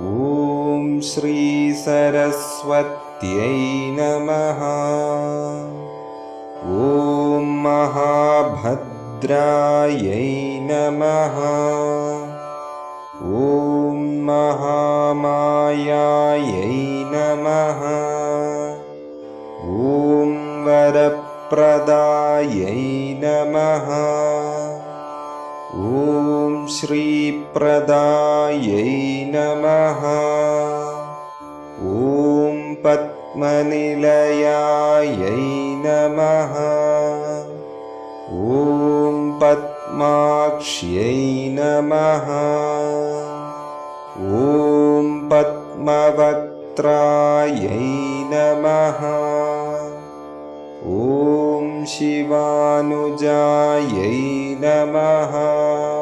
ॐ श्रीसरस्वत्यै नमः। ॐ महाभद्रायै नमः। ॐ महामायायै नमः। ॐ वरप्रदायै नमः। ॐ श्रीप्रदायै नमः। ॐ पद्मनिलयायै नमः। ॐ पद्माक्ष्यै नमः। ॐ पद्मवक्त्रायै नमः। ॐ शिवानुजायै नमः